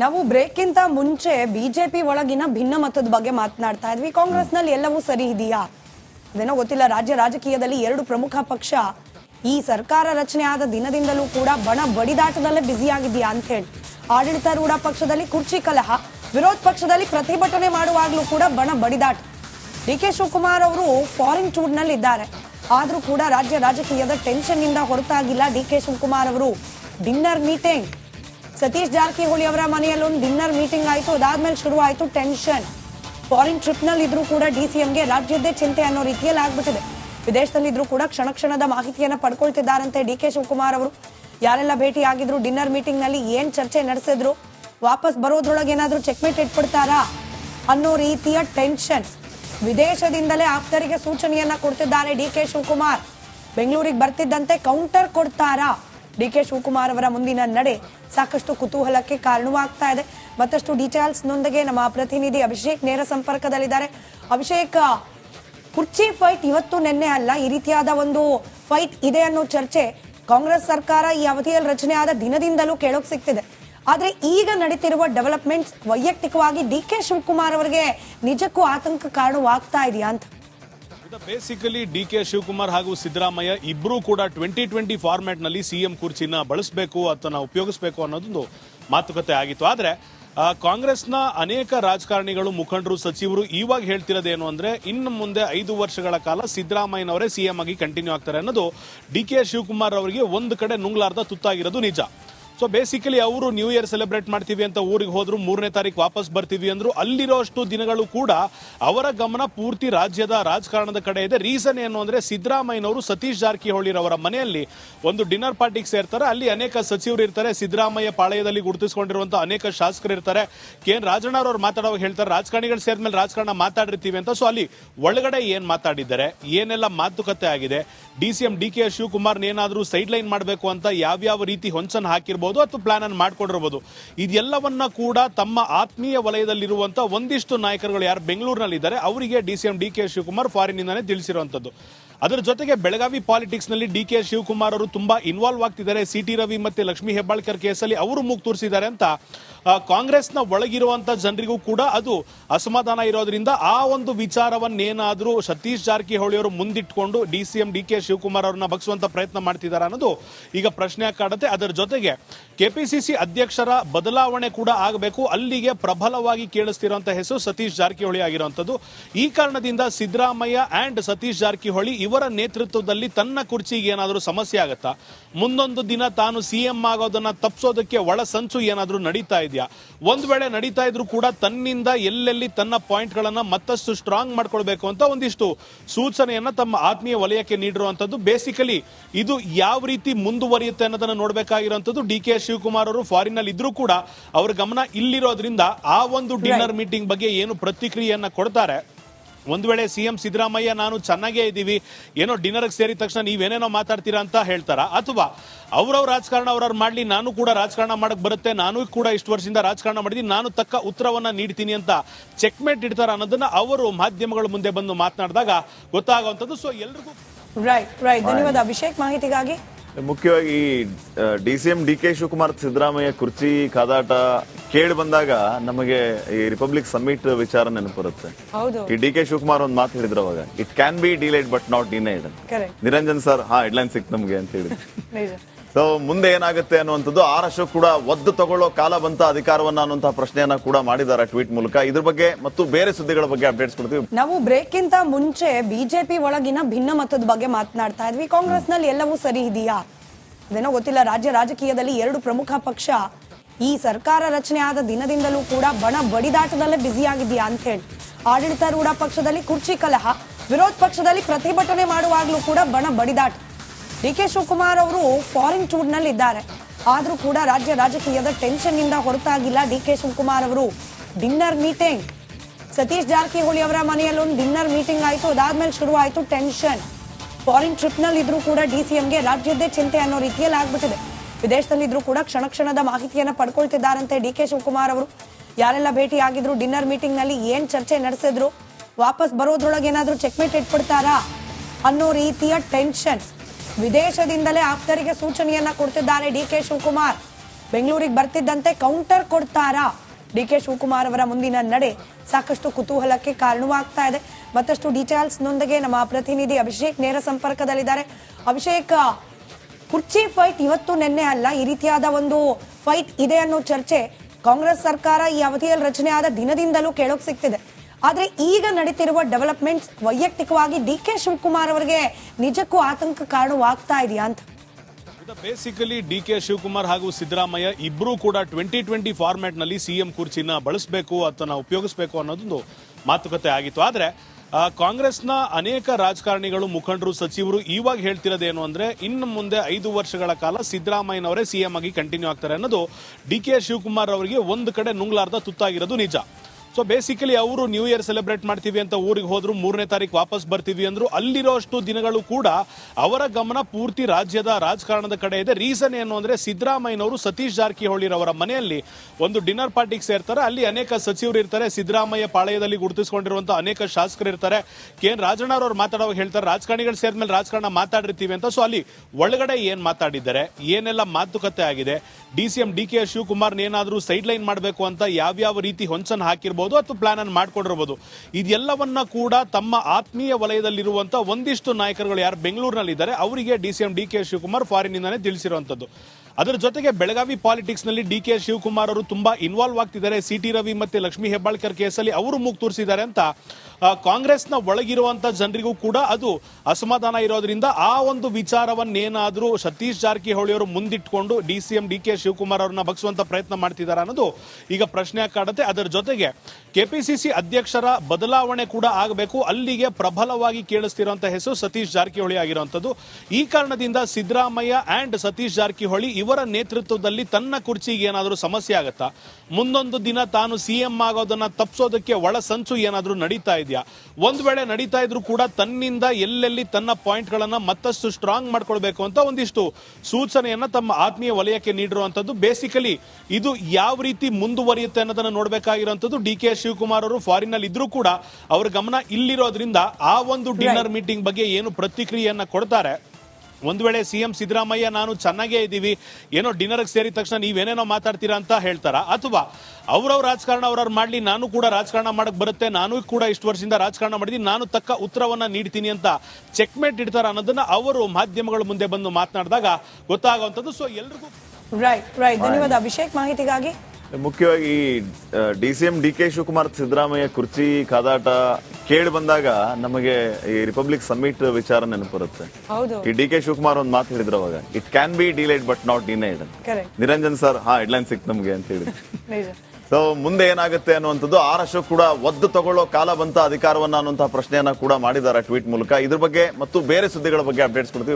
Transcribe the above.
ನಾವು ಬ್ರೇಕ್ಗಿಂತ ಮುಂಚೆ ಬಿಜೆಪಿ ಒಳಗಿನ ಭಿನ್ನ ಮತದ ಬಗ್ಗೆ ಮಾತನಾಡ್ತಾ ಇದ್ವಿ. ಕಾಂಗ್ರೆಸ್ನಲ್ಲಿ ಎಲ್ಲವೂ ಸರಿ ಇದೆಯಾ? ಅದೇನೋ ಗೊತ್ತಿಲ್ಲ. ರಾಜ್ಯ ರಾಜಕೀಯದಲ್ಲಿ ಎರಡು ಪ್ರಮುಖ ಪಕ್ಷ. ಈ ಸರ್ಕಾರ ರಚನೆ ಆದ ದಿನದಿಂದಲೂ ಕೂಡ ಬಣ ಬಡಿದಾಟದಲ್ಲೇ ಬ್ಯುಸಿಯಾಗಿದೆಯಾ ಅಂತ ಹೇಳಿ. ಆಡಳಿತಾರೂಢ ಪಕ್ಷದಲ್ಲಿ ಕುರ್ಚಿ ಕಲಹ, ವಿರೋಧ ಪಕ್ಷದಲ್ಲಿ ಪ್ರತಿಭಟನೆ ಮಾಡುವಾಗಲೂ ಕೂಡ ಬಣ ಬಡಿದಾಟ. ಡಿ ಕೆ ಶಿವಕುಮಾರ್ ಅವರು ಫಾರಿನ್ ಟೂರ್ನಲ್ಲಿ ಇದ್ದಾರೆ. ಆದರೂ ಕೂಡ ರಾಜ್ಯ ರಾಜಕೀಯದ ಟೆನ್ಷನ್ ಇಂದ ಹೊರತಾಗಿಲ್ಲ ಡಿ ಕೆ ಶಿವಕುಮಾರ್ ಅವರು. ಡಿನ್ನರ್ ಮೀಟಿಂಗ್ ಸತೀಶ್ ಜಾರಕಿಹೊಳಿ ಅವರ ಮನೆಯಲ್ಲಿ ಒಂದು ಡಿನ್ನರ್ ಮೀಟಿಂಗ್ ಆಯಿತು. ಅದಾದ್ಮೇಲೆ ಶುರು ಆಯಿತು ಟೆನ್ಷನ್ ಫಾರಿನ್ ಟ್ರಿಪ್ನಲ್ಲಿ ಇದ್ರೂ ಕೂಡ ಡಿ ಸಿ ರಾಜ್ಯದ್ದೇ ಚಿಂತೆ ಅನ್ನೋ ರೀತಿಯಲ್ಲಿ ಆಗ್ಬಿಟ್ಟಿದೆ. ವಿದೇಶದಲ್ಲಿ ಇದ್ರೂ ಕೂಡ ಕ್ಷಣ ಕ್ಷಣದ ಮಾಹಿತಿಯನ್ನ ಪಡ್ಕೊಳ್ತಿದ್ದಾರಂತೆ ಡಿ ಕೆ ಶಿವಕುಮಾರ್ ಅವರು. ಯಾರೆಲ್ಲ ಭೇಟಿ ಆಗಿದ್ರು ಡಿನ್ನರ್ ಮೀಟಿಂಗ್ನಲ್ಲಿ ಏನ್ ಚರ್ಚೆ ನಡೆಸಿದ್ರು, ವಾಪಸ್ ಬರೋದ್ರೊಳಗೆ ಏನಾದ್ರೂ ಚೆಕ್ಮೇಟ್ ಇಟ್ಬಿಡ್ತಾರಾ ಅನ್ನೋ ರೀತಿಯ ಟೆನ್ಷನ್ ವಿದೇಶದಿಂದಲೇ ಆಪ್ತರಿಗೆ ಸೂಚನೆಯನ್ನ ಕೊಡ್ತಿದ್ದಾರೆ ಡಿ ಕೆ ಶಿವಕುಮಾರ್. ಬೆಂಗಳೂರಿಗೆ ಬರ್ತಿದ್ದಂತೆ ಕೌಂಟರ್ ಕೊಡ್ತಾರಾ ಡಿ ಕೆ ಶಿವಕುಮಾರ್ ಅವರ ಮುಂದಿನ ನಡೆ ಸಾಕಷ್ಟು ಕುತೂಹಲಕ್ಕೆ ಕಾರಣವಾಗ್ತಾ ಇದೆ. ಮತ್ತಷ್ಟು ಡೀಟೇಲ್ಸ್ ನೊಂದಿಗೆ ನಮ್ಮ ಪ್ರತಿನಿಧಿ ಅಭಿಷೇಕ್ ನೇರ ಸಂಪರ್ಕದಲ್ಲಿದ್ದಾರೆ. ಅಭಿಷೇಕ್, ಕುರ್ಚಿ ಫೈಟ್ ಇವತ್ತು ನಿನ್ನೆ ಅಲ್ಲ, ಈ ರೀತಿಯಾದ ಒಂದು ಫೈಟ್ ಇದೆ ಅನ್ನೋ ಚರ್ಚೆ ಕಾಂಗ್ರೆಸ್ ಸರ್ಕಾರ ಈ ಅವಧಿಯಲ್ಲಿ ರಚನೆ ಆದ ದಿನದಿಂದಲೂ ಕೇಳೋಕ್ ಸಿಗ್ತಿದೆ. ಆದ್ರೆ ಈಗ ನಡೀತಿರುವ ಡೆವಲಪ್ಮೆಂಟ್ಸ್ ವೈಯಕ್ತಿಕವಾಗಿ ಡಿ ಕೆ ಶಿವಕುಮಾರ್ ಅವರಿಗೆ ನಿಜಕ್ಕೂ ಆತಂಕ ಕಾರಣವಾಗ್ತಾ ಇದೆಯಾ ಅಂತ? ಬೇಸಿಕಲಿ ಡಿ ಕೆ ಶಿವಕುಮಾರ್ ಹಾಗೂ ಸಿದ್ದರಾಮಯ್ಯ ಇಬ್ಬರೂ ಕೂಡ ಟ್ವೆಂಟಿ ಟ್ವೆಂಟಿ ಫಾರ್ಮ್ಯಾಟ್ನಲ್ಲಿ ಸಿಎಂ ಕುರ್ಚಿನ ಬಳಸಬೇಕು ಅಥವಾ ಉಪಯೋಗಿಸಬೇಕು ಅನ್ನೋದೊಂದು ಮಾತುಕತೆ ಆಗಿತ್ತು. ಆದ್ರೆ ಕಾಂಗ್ರೆಸ್ನ ಅನೇಕ ರಾಜಕಾರಣಿಗಳು, ಮುಖಂಡರು, ಸಚಿವರು ಇವಾಗ ಹೇಳ್ತಿರೋದೇನು ಅಂದ್ರೆ ಇನ್ನು ಮುಂದೆ ಐದು ವರ್ಷಗಳ ಕಾಲ ಸಿದ್ದರಾಮಯ್ಯನವರೇ ಸಿಎಂ ಆಗಿ ಕಂಟಿನ್ಯೂ ಆಗ್ತಾರೆ ಅನ್ನೋದು ಡಿ ಕೆ ಶಿವಕುಮಾರ್ ಅವರಿಗೆ ಒಂದು ಕಡೆ ನುಂಗ್ಲಾರ್ದ ತುತ್ತಾಗಿರೋದು ನಿಜ. ಸೊ ಬೇಸಿಕಲಿ ಅವರು ನ್ಯೂ ಇಯರ್ ಸೆಲೆಬ್ರೇಟ್ ಮಾಡ್ತೀವಿ ಅಂತ ಊರಿಗೆ ಹೋದ್ರು, ಮೂರನೇ ತಾರೀಕು ವಾಪಸ್ ಬರ್ತೀವಿ ಅಂದ್ರು. ಅಲ್ಲಿರೋ ಅಷ್ಟು ದಿನಗಳು ಕೂಡ ಅವರ ಗಮನ ಪೂರ್ತಿ ರಾಜ್ಯದ ರಾಜಕಾರಣದ ಕಡೆ ಇದೆ. ರೀಸನ್ ಏನು ಅಂದ್ರೆ ಸಿದ್ದರಾಮಯ್ಯನವರು ಸತೀಶ್ ಜಾರಕಿಹೊಳಿರವರ ಮನೆಯಲ್ಲಿ ಒಂದು ಡಿನ್ನರ್ ಪಾರ್ಟಿಗೆ ಸೇರ್ತಾರೆ. ಅಲ್ಲಿ ಅನೇಕ ಸಚಿವರು ಇರ್ತಾರೆ. ಸಿದ್ದರಾಮಯ್ಯ ಪಾಳಯದಲ್ಲಿ ಗುರುತಿಸಿಕೊಂಡಿರುವಂತಹ ಅನೇಕ ಶಾಸಕರು ಇರ್ತಾರೆ. ಕೆ ಎನ್ ರಾಜಣ್ಣ ಅವರು ಮಾತಾಡುವಾಗ ಹೇಳ್ತಾರೆ, ರಾಜಕಾರಣಿಗಳು ಸೇರಿದ್ಮೇಲೆ ರಾಜಕಾರಣ ಮಾತಾಡಿರ್ತೀವಿ ಅಂತ. ಸೊ ಅಲ್ಲಿ ಒಳಗಡೆ ಏನ್ ಮಾತಾಡಿದ್ದಾರೆ, ಏನೆಲ್ಲ ಮಾತುಕತೆ ಆಗಿದೆ, D C M D K Shivakumar ಏನಾದರೂ ಸೈಡ್ ಲೈನ್ ಮಾಡಬೇಕು ಅಂತ ಯಾವ್ಯಾವ ರೀತಿ ಹೊಂಚನ್ ಹಾಕಿರ್ಬೋದು ಅಥವಾ ಪ್ಲಾನ್ ಅನ್ನು ಮಾಡ್ಕೊಂಡಿರ್ಬೋದು. ಇದೆಲ್ಲವನ್ನ ಕೂಡ ತಮ್ಮ ಆತ್ಮೀಯ ವಲಯದಲ್ಲಿರುವಂತ ಒಂದಿಷ್ಟು ನಾಯಕರುಗಳು ಯಾರು ಬೆಂಗಳೂರಿನಲ್ಲಿ ಇದ್ದಾರೆ ಅವರಿಗೆ D C M D K Shivakumar foreign ಇಂದಾನೆ ತಿಳಿಸಿರುವಂತದ್ದು. ಅದರ ಜೊತೆಗೆ ಬೆಳಗಾವಿ ಪಾಲಿಟಿಕ್ಸ್ನಲ್ಲಿ ಡಿ ಕೆ ಶಿವಕುಮಾರ್ ಅವರು ತುಂಬಾ ಇನ್ವಾಲ್ವ್ ಆಗ್ತಿದ್ದಾರೆ. ಸಿ ಟಿ ರವಿ ಮತ್ತೆ ಲಕ್ಷ್ಮೀ ಹೆಬ್ಬಾಳ್ಕರ್ ಕೇಸಲ್ಲಿ ಅವರು ಮೂಗ್ ತೋರಿಸಿದ್ದಾರೆ ಅಂತ ಕಾಂಗ್ರೆಸ್ ಕಾಂಗ್ರೆಸ್ನ ಒಳಗಿರುವಂತ ಜನರಿಗೂ ಕೂಡ ಅದು ಅಸಮಾಧಾನ ಇರೋದ್ರಿಂದ ಆ ಒಂದು ವಿಚಾರವನ್ನೇನಾದ್ರೂ ಸತೀಶ್ ಜಾರಕಿಹೊಳಿ ಅವರು ಮುಂದಿಟ್ಕೊಂಡು D C M, D K Shivakumar ಅವ್ರನ್ನ ಬಗ್ಸುವಂತ ಪ್ರಯತ್ನ ಮಾಡ್ತಿದ್ದಾರೆ ಅನ್ನೋದು ಈಗ ಪ್ರಶ್ನೆ ಕಾಡುತ್ತೆ. ಅದರ ಜೊತೆಗೆ ಕೆಪಿಸಿಸಿ ಅಧ್ಯಕ್ಷರ ಬದಲಾವಣೆ ಕೂಡ ಆಗಬೇಕು. ಅಲ್ಲಿಗೆ ಪ್ರಬಲವಾಗಿ ಕೇಳಿಸ್ತಿರುವಂತ ಹೆಸರು ಸತೀಶ್ ಜಾರಕಿಹೊಳಿ ಆಗಿರುವಂತದ್ದು ಈ ಕಾರಣದಿಂದ ಸಿದ್ದರಾಮಯ್ಯ ಅಂಡ್ ಸತೀಶ್ ಜಾರಕಿಹೊಳಿ ಇವರ ನೇತೃತ್ವದಲ್ಲಿ ತನ್ನ ಕುರ್ಚಿಗೆ ಏನಾದರೂ ಸಮಸ್ಯೆ ಆಗತ್ತಾ? ಮುಂದೊಂದು ದಿನ ತಾನು ಸಿ ಎಂ ಆಗೋದನ್ನ ತಪ್ಪಿಸೋದಕ್ಕೆ ಒಳ ಸಂಚು ಏನಾದರೂ ನಡೀತಾ ಇದೆಯಾ? ಒಂದು ವೇಳೆ ನಡೀತಾ ಇದ್ರೂ ಕೂಡ ತನ್ನಿಂದ ಎಲ್ಲೆಲ್ಲಿ ತನ್ನ ಪಾಯಿಂಟ್ ಗಳನ್ನ ಮತ್ತಷ್ಟು ಸ್ಟ್ರಾಂಗ್ ಮಾಡ್ಕೊಳ್ಬೇಕು ಅಂತ ಒಂದಿಷ್ಟು ಸೂಚನೆಯನ್ನ ತಮ್ಮ ಆತ್ಮೀಯ ವಲಯಕ್ಕೆ ನೀಡಿರುವಂತದ್ದು ಬೇಸಿಕಲಿ ಇದು ಯಾವ ರೀತಿ ಮುಂದುವರಿಯುತ್ತೆ ಅನ್ನೋದನ್ನ ನೋಡಬೇಕಾಗಿರುವಂತದ್ದು ಡಿ ಕೆ ಶಿವಕುಮಾರ್ ಅವರು ಫಾರಿನ್ನಲ್ಲಿ ಇದ್ರೂ ಕೂಡ ಅವ್ರ ಗಮನ ಇಲ್ಲಿರೋದ್ರಿಂದ ಆ ಒಂದು ಡಿನ್ನರ್ ಮೀಟಿಂಗ್ ಬಗ್ಗೆ ಏನು ಪ್ರತಿಕ್ರಿಯೆಯನ್ನ ಕೊಡ್ತಾರೆ? ಒಂದ್ ವೇಳೆ ಸಿಎಂ ಸಿದ್ದರಾಮಯ್ಯ, ನಾನು ಚೆನ್ನಾಗೇ ಇದ್ದೀವಿ, ಏನೋ ಡಿನ್ನರ್ಗೆ ಸೇರಿದ ತಕ್ಷಣ ನೀವೇನೇನೋ ಮಾತಾಡ್ತೀರಾ ಅಂತ ಹೇಳ್ತಾರಾ? ಅಥವಾ ಅವ್ರವ್ರ ರಾಜಕಾರಣ ಅವ್ರವ್ರು ಮಾಡಲಿ, ನಾನು ಕೂಡ ರಾಜಕಾರಣ ಮಾಡಕ್ಕೆ ಬರುತ್ತೆ, ನಾನು ಕೂಡ ಇಷ್ಟು ವರ್ಷದಿಂದ ರಾಜಕಾರಣ ಮಾಡಿದ್ದೀನಿ ನಾನು ತಕ್ಕ ಉತ್ತರವನ್ನು ನೀಡ್ತೀನಿ ಅಂತ ಚೆಕ್ಮೇಟ್ ಇಡ್ತಾರ ಅನ್ನೋದನ್ನ ಅವರು ಮಾಧ್ಯಮಗಳ ಮುಂದೆ ಬಂದು ಮಾತನಾಡಿದಾಗ ಗೊತ್ತಾಗುವಂಥದ್ದು. ಸೊ ಎಲ್ರಿಗೂ ರೈಟ್ ರೈಟ್ ಧನ್ಯವಾದ. ಅಭಿಷೇಕ್, ಮಾಹಿತಿಗಾಗಿ? ಮುಖ್ಯವಾಗಿ D C M D K Shivakumar Siddaramaiah ಕುರ್ಚಿ ಕಾದಾಟ ಕೇಳಿ ಬಂದಾಗ ನಮಗೆ ಈ ರಿಪಬ್ಲಿಕ್ ಸಮ್ಮಿಟ್ ವಿಚಾರ ನೆನಪು ಬರುತ್ತೆ. ಈ ಡಿ ಕೆ ಶಿವಕುಮಾರ್ ಒಂದು ಮಾತು ಹೇಳಿದ್ರು ಅವಾಗ it can be delayed but not denied Niranjan sir ಹಾ ಹೆಡ್ಲೈನ್ ಸಿಕ್ತು ನಮಗೆ ಅಂತ ಹೇಳಿ ನಿಜ. ಸೊ ಮುಂದೆ ಏನಾಗುತ್ತೆ ಅನ್ನುವಂಥದ್ದು ಆರ್ ಅಶೋಕ್ ಕೂಡ ಒದ್ದು ತಗೊಳ್ಳೋ ಕಾಲ ಬಂತ ಅಧಿಕಾರವನ್ನ ಅನ್ನುವಂತಹ ಪ್ರಶ್ನೆಯನ್ನ ಕೂಡ ಮಾಡಿದ್ದಾರೆ ಟ್ವೀಟ್ ಮೂಲಕ. ಇದ್ರ ಬಗ್ಗೆ ಮತ್ತು ಬೇರೆ ಸುದ್ದಿಗಳ ಬಗ್ಗೆ ಅಪ್ಡೇಟ್ಸ್ ಕೊಡ್ತೀವಿ. ನಾವು ಬ್ರೇಕ್ಗಿಂತ ಮುಂಚೆ ಬಿಜೆಪಿ ಒಳಗಿನ ಭಿನ್ನ ಮತದ ಬಗ್ಗೆ ಮಾತನಾಡ್ತಾ ಇದ್ವಿ. ಕಾಂಗ್ರೆಸ್ನಲ್ಲಿ ಎಲ್ಲವೂ ಸರಿ ಇದೆಯಾ? ಅದೇನೋ ಗೊತ್ತಿಲ್ಲ. ರಾಜ್ಯ ರಾಜಕೀಯದಲ್ಲಿ ಎರಡು ಪ್ರಮುಖ ಪಕ್ಷ. ಈ ಸರ್ಕಾರ ರಚನೆ ಆದ ದಿನದಿಂದಲೂ ಕೂಡ ಬಣ ಬಡಿದಾಟದಲ್ಲೇ ಬ್ಯುಸಿಯಾಗಿದೆಯಾ ಅಂತ ಹೇಳಿ. ಆಡಳಿತಾರೂಢ ಪಕ್ಷದಲ್ಲಿ ಕುರ್ಚಿ ಕಲಹ, ವಿರೋಧ ಪಕ್ಷದಲ್ಲಿ ಪ್ರತಿಭಟನೆ ಮಾಡುವಾಗಲೂ ಕೂಡ ಬಣ ಬಡಿದಾಟ. ಡಿ ಕೆ ಶಿವಕುಮಾರ್ ಅವರು ಫಾರಿನ್ ಟೂರ್ನಲ್ಲಿ ಇದ್ದಾರೆ ಆದರೂ ಕೂಡ ರಾಜ್ಯ ರಾಜಕೀಯದ ಟೆನ್ಷನ್ ಇಂದ ಹೊರತಾಗಿಲ್ಲ ಡಿ ಕೆ ಶಿವಕುಮಾರ್ ಅವರು. ಡಿನ್ನರ್ ಮೀಟಿಂಗ್ ಸತೀಶ್ ಜಾರಕಿಹೊಳಿ ಅವರ ಮನೆಯಲ್ಲಿ ಒಂದು ಡಿನ್ನರ್ ಮೀಟಿಂಗ್ ಆಯಿತು. ಅದಾದ್ಮೇಲೆ ಶುರು ಆಯ್ತು ಟೆನ್ಷನ್ ಫಾರಿನ್ ಟ್ರಿಪ್ನಲ್ಲಿ ಇದ್ರೂ ಕೂಡ ಡಿ ಸಿ ಎಂಗೆ ರಾಜ್ಯದ್ದೇ ಚಿಂತೆ ಅನ್ನೋ ರೀತಿಯಲ್ಲಿ ಆಗ್ಬಿಟ್ಟಿದೆ. ವಿದೇಶದಲ್ಲಿ ಇದ್ರೂ ಕೂಡ ಕ್ಷಣ ಕ್ಷಣದ ಮಾಹಿತಿಯನ್ನು ಪಡ್ಕೊಳ್ತಿದ್ದಾರಂತೆ ಡಿ ಕೆ ಶಿವಕುಮಾರ್ ಅವರು. ಯಾರೆಲ್ಲ ಭೇಟಿ ಆಗಿದ್ರು ಡಿನ್ನರ್ ಮೀಟಿಂಗ್ನಲ್ಲಿ ಏನ್ ಚರ್ಚೆ ನಡೆಸಿದ್ರು, ವಾಪಸ್ ಬರೋದ್ರೊಳಗೆ ಏನಾದರೂ ಚೆಕ್ಮೇಟ್ ಇಟ್ಬಿಡ್ತಾರಾ ಅನ್ನೋ ರೀತಿಯ ಟೆನ್ಷನ್ ವಿದೇಶದಿಂದಲೇ ಆಪ್ತರಿಗೆ ಸೂಚನೆಯನ್ನ ಕೊಡ್ತಿದ್ದಾರೆ ಡಿ ಕೆ ಶಿವಕುಮಾರ್. ಬೆಂಗಳೂರಿಗೆ ಬರ್ತಿದ್ದಂತೆ ಕೌಂಟರ್ ಕೊಡ್ತಾರಾ? ಡಿ ಕೆ ಶಿವಕುಮಾರ್ ಅವರ ಮುಂದಿನ ನಡೆ ಸಾಕಷ್ಟು ಕುತೂಹಲಕ್ಕೆ ಕಾರಣವಾಗ್ತಾ ಇದೆ. ಮತ್ತಷ್ಟು ಡೀಟೇಲ್ಸ್ ನೊಂದಿಗೆ ನಮ್ಮ ಪ್ರತಿನಿಧಿ ಅಭಿಷೇಕ್ ನೇರ ಸಂಪರ್ಕದಲ್ಲಿದ್ದಾರೆ. ಅಭಿಷೇಕ್, ಕುರ್ಚಿ ಫೈಟ್ ಇವತ್ತು ನಿನ್ನೆ ಅಲ್ಲ, ಈ ರೀತಿಯಾದ ಒಂದು ಫೈಟ್ ಇದೆ ಅನ್ನೋ ಚರ್ಚೆ ಕಾಂಗ್ರೆಸ್ ಸರ್ಕಾರ ಈ ಅವಧಿಯಲ್ಲಿ ರಚನೆ ಆದ ದಿನದಿಂದಲೂ ಕೇಳೋಕ್ ಸಿಗ್ತಿದೆ. ಆದ್ರೆ ಈಗ ನಡೀತಿರುವ ಡೆವಲಪ್ಮೆಂಟ್ಸ್ ವೈಯಕ್ತಿಕವಾಗಿ ಡಿ ಕೆ ಶಿವಕುಮಾರ್ ಅವರಿಗೆ ನಿಜಕ್ಕೂ ಆತಂಕ ಕಾರಣವಾಗ್ತಾ ಇದೆಯಾ ಅಂತ? ಬೇಸಿಕಲಿ ಡಿ ಕೆ ಶಿವಕುಮಾರ್ ಹಾಗೂ ಸಿದ್ದರಾಮಯ್ಯ ಇಬ್ಬರೂ ಕೂಡ ಟ್ವೆಂಟಿ ಟ್ವೆಂಟಿ ಫಾರ್ಮ್ಯಾಟ್ನಲ್ಲಿ ಸಿಎಂ ಕುರ್ಚಿನ ಬಳಸಬೇಕು ಅಥವಾ ಉಪಯೋಗಿಸಬೇಕು ಅನ್ನೋದೊಂದು ಮಾತುಕತೆ ಆಗಿತ್ತು. ಆದ್ರೆ ಕಾಂಗ್ರೆಸ್ನ ಅನೇಕ ರಾಜಕಾರಣಿಗಳು, ಮುಖಂಡರು, ಸಚಿವರು ಇವಾಗ ಹೇಳ್ತಿರೋದೇನು ಅಂದ್ರೆ ಇನ್ನು ಮುಂದೆ ಐದು ವರ್ಷಗಳ ಕಾಲ ಸಿದ್ದರಾಮಯ್ಯನವರೇ ಸಿಎಂ ಆಗಿ ಕಂಟಿನ್ಯೂ ಆಗ್ತಾರೆ ಅನ್ನೋದು ಡಿ ಕೆ ಶಿವಕುಮಾರ್ ಅವರಿಗೆ ಒಂದು ಕಡೆ ನುಂಗ್ಲಾರ್ದ ತುತ್ತಾಗಿರೋದು ನಿಜ. ಸೊ ಬೇಸಿಕಲಿ ಅವರು ನ್ಯೂ ಇಯರ್ ಸೆಲೆಬ್ರೇಟ್ ಮಾಡ್ತೀವಿ ಅಂತ ಊರಿಗೆ ಹೋದ್ರು, ಮೂರನೇ ತಾರೀಕು ವಾಪಸ್ ಬರ್ತೀವಿ ಅಂದ್ರು, ಅಲ್ಲಿರೋಷ್ಟು ದಿನಗಳು ಕೂಡ ಅವರ ಗಮನ ಪೂರ್ತಿ ರಾಜ್ಯದ ರಾಜಕಾರಣದ ಕಡೆ ಇದೆ. ರೀಸನ್ ಏನು ಅಂದ್ರೆ, ಸಿದ್ದರಾಮಯ್ಯನವರು ಸತೀಶ್ ಜಾರಕಿಹೊಳಿ ಅವರ ಮನೆಯಲ್ಲಿ ಒಂದು ಡಿನ್ನರ್ ಪಾರ್ಟಿಗೆ ಸೇರ್ತಾರೆ. ಅಲ್ಲಿ ಅನೇಕ ಸಚಿವರು ಇರ್ತಾರೆ. ಸಿದ್ದರಾಮಯ್ಯ ಪಾಳಯದಲ್ಲಿ ಗುರುತಿಸಿಕೊಂಡಿರುವಂತಹ ಅನೇಕ ಶಾಸಕರು ಇರ್ತಾರೆ. ಕೆ ಎನ್ ರಾಜಣ್ಣವ್ರು ಮಾತಾಡುವಾಗ ಹೇಳ್ತಾರೆ, ರಾಜಕಾರಣಿಗಳು ಸೇರಿದ್ಮೇಲೆ ರಾಜಕಾರಣ ಮಾತಾಡಿರ್ತೀವಿ ಅಂತ. ಸೊ ಅಲ್ಲಿ ಒಳಗಡೆ ಏನ್ ಮಾತಾಡಿದ್ದಾರೆ, ಏನೆಲ್ಲ ಮಾತುಕತೆ ಆಗಿದೆ, D C M, D K Shivakumar ಏನಾದರೂ ಸೈಡ್ ಲೈನ್ ಮಾಡಬೇಕು ಅಂತ ಯಾವ್ಯಾವ ರೀತಿ ಹೊಂಚನ್ ಹಾಕಿರ್ಬೋದು ಅಥವಾ ಪ್ಲಾನ್ ಅನ್ನು ಮಾಡ್ಕೊಂಡಿರ್ಬೋದು. ಇದೆಲ್ಲವನ್ನ ಕೂಡ ತಮ್ಮ ಆತ್ಮೀಯ ವಲಯದಲ್ಲಿರುವಂತ ಒಂದಿಷ್ಟು ನಾಯಕರುಗಳು ಯಾರು ಬೆಂಗಳೂರಿನಲ್ಲಿದ್ದಾರೆ, ಅವರಿಗೆ D C M D K Shivakumar foreign ಇಂದಾನೆ ತಿಳಿಸಿರುವಂತದ್ದು. ಅದರ ಜೊತೆಗೆ ಬೆಳಗಾವಿ ಪಾಲಿಟಿಕ್ಸ್ನಲ್ಲಿ ಡಿ ಕೆ ಶಿವಕುಮಾರ್ ಅವರು ತುಂಬಾ ಇನ್ವಾಲ್ವ್ ಆಗ್ತಿದ್ದಾರೆ. ಸಿ ಟಿ ರವಿ ಮತ್ತೆ ಲಕ್ಷ್ಮೀ ಹೆಬ್ಬಾಳ್ಕರ್ ಕೇಸಲ್ಲಿ ಅವರು ಮೂಗ್ ತೋರಿಸಿದ್ದಾರೆ ಅಂತ ಕಾಂಗ್ರೆಸ್ ಕಾಂಗ್ರೆಸ್ನ ಒಳಗಿರುವಂತ ಜನರಿಗೂ ಕೂಡ ಅದು ಅಸಮಾಧಾನ ಇರೋದ್ರಿಂದ ಆ ಒಂದು ವಿಚಾರವನ್ನೇನಾದ್ರೂ ಸತೀಶ್ ಜಾರಕಿಹೊಳಿ ಅವರು ಮುಂದಿಟ್ಕೊಂಡು D C M D K Shivakumar ಅವ್ರನ್ನ ಬಗ್ಸುವಂತ ಪ್ರಯತ್ನ ಮಾಡ್ತಿದ್ದಾರೆ ಅನ್ನೋದು ಈಗ ಪ್ರಶ್ನೆ ಕಾಡುತ್ತೆ. ಅದರ ಜೊತೆಗೆ ಕೆಪಿಸಿಸಿ ಅಧ್ಯಕ್ಷರ ಬದಲಾವಣೆ ಕೂಡ ಆಗಬೇಕು. ಅಲ್ಲಿಗೆ ಪ್ರಬಲವಾಗಿ ಕೇಳಿಸ್ತಿರುವಂತಹ ಹೆಸರು ಸತೀಶ್ ಜಾರಕಿಹೊಳಿ ಆಗಿರುವಂಥದ್ದು ಈ ಕಾರಣದಿಂದ ಸಿದ್ದರಾಮಯ್ಯ ಅಂಡ್ ಸತೀಶ್ ಜಾರಕಿಹೊಳಿ ಇವರ ನೇತೃತ್ವದಲ್ಲಿ ತನ್ನ ಕುರ್ಚಿಗೆ ಏನಾದರೂ ಸಮಸ್ಯೆ ಆಗತ್ತಾ? ಮುಂದೊಂದು ದಿನ ತಾನು ಸಿ ಎಂ ಆಗೋದನ್ನ ತಪ್ಪಿಸೋದಕ್ಕೆ ಒಳ ಸಂಚು ಏನಾದರೂ ನಡೀತಾ ಇದೆಯಾ? ಒಂದ್ ವೇಳೆ ನಡೀತಾ ಇದ್ರೂ ಕೂಡ ತನ್ನಿಂದ ಎಲ್ಲೆಲ್ಲಿ ತನ್ನ ಪಾಯಿಂಟ್ ಗಳನ್ನ ಮತ್ತಷ್ಟು ಸ್ಟ್ರಾಂಗ್ ಮಾಡ್ಕೊಳ್ಬೇಕು ಅಂತ ಒಂದಿಷ್ಟು ಸೂಚನೆಯನ್ನ ತಮ್ಮ ಆತ್ಮೀಯ ವಲಯಕ್ಕೆ ನೀಡಿರುವಂಥದ್ದು. ಬೇಸಿಕಲಿ ಇದು ಯಾವ ರೀತಿ ಮುಂದುವರಿಯುತ್ತೆ ಅನ್ನೋದನ್ನ ನೋಡಬೇಕಾಗಿರುವಂಥದ್ದು. ಡಿ ಕೆ ಶಿವಕುಮಾರ್ ಅವರು ಫಾರಿನ್ನಲ್ಲಿ ಇದ್ರೂ ಕೂಡ ಅವ್ರ ಗಮನ ಇಲ್ಲಿರೋದ್ರಿಂದ ಆ ಒಂದು ಡಿನ್ನರ್ ಮೀಟಿಂಗ್ ಬಗ್ಗೆ ಏನು ಪ್ರತಿಕ್ರಿಯೆಯನ್ನ ಕೊಡ್ತಾರೆ? ಒಂದ್ ವೇಳೆ ಸಿಎಂ ಸಿದ್ದರಾಮಯ್ಯ, ನಾನು ಚೆನ್ನಾಗೇ ಇದ್ದೀವಿ, ಏನೋ ಡಿನ್ನರ್ಗೆ ಸೇರಿದ ತಕ್ಷಣ ನೀವೇನೇನೋ ಮಾತಾಡ್ತೀರಾ ಅಂತ ಹೇಳ್ತಾರ? ಅಥವಾ ಅವ್ರವ್ರ ರಾಜಕಾರಣ ಅವ್ರವ್ರು ಮಾಡಲಿ, ನಾನು ಕೂಡ ರಾಜಕಾರಣ ಮಾಡಕ್ ಬರುತ್ತೆ, ನಾನು ಕೂಡ ಇಷ್ಟು ವರ್ಷದಿಂದ ರಾಜಕಾರಣ ಮಾಡಿದ್ದೀನಿ ನಾನು ತಕ್ಕ ಉತ್ತರವನ್ನ ನೀಡ್ತೀನಿ ಅಂತ ಚೆಕ್ಮೇಟ್ ಇಡ್ತಾರ ಅನ್ನೋದನ್ನ ಅವರು ಮಾಧ್ಯಮಗಳ ಮುಂದೆ ಬಂದು ಮಾತನಾಡಿದಾಗ ಗೊತ್ತಾಗುವಂಥದ್ದು. ಸೊ ಎಲ್ರಿಗೂ ರೈಟ್ ರೈಟ್ ಧನ್ಯವಾದ. ಅಭಿಷೇಕ್ ಮಾಹಿತಿಗಾಗಿ ಮುಖ್ಯವಾಗಿ D C M D K Shivakumar Siddaramaiah ಕುರ್ಚಿ ಕಾದಾಟ ಕೇಳಿ ಬಂದಾಗ ನಮಗೆ ಈ ರಿಪಬ್ಲಿಕ್ ಸಮ್ಮಿಟ್ ವಿಚಾರ ನೆನಪರುತ್ತೆ. ಈ ಡಿ ಕೆ ಶಿವಕುಮಾರ್ ಒಂದು ಮಾತು ಹೇಳಿದ್ರು ಅವಾಗ it can be delayed but not denied Niranjan sir ಹಾ ಹೆಡ್ಲೈನ್ ಸಿಕ್ ನಮ್ಗೆ ಅಂತ ಹೇಳಿ. ಸೊ ಮುಂದೆ ಏನಾಗುತ್ತೆ ಅನ್ನುವಂಥದ್ದು ಆರ್ ಅಶೋಕ್ ಕೂಡ ಒದ್ದು ತಗೊಳ್ಳೋ ಕಾಲ ಬಂತ ಅಧಿಕಾರವನ್ನ ಅನ್ನುವಂತಹ ಪ್ರಶ್ನೆಯನ್ನ ಕೂಡ ಮಾಡಿದ್ದಾರೆ ಟ್ವೀಟ್ ಮೂಲಕ. ಇದ್ರ ಬಗ್ಗೆ ಮತ್ತು ಬೇರೆ ಸುದ್ದಿಗಳ ಬಗ್ಗೆ ಅಪ್ಡೇಟ್ಸ್ ಕೊಡ್ತೀವಿ.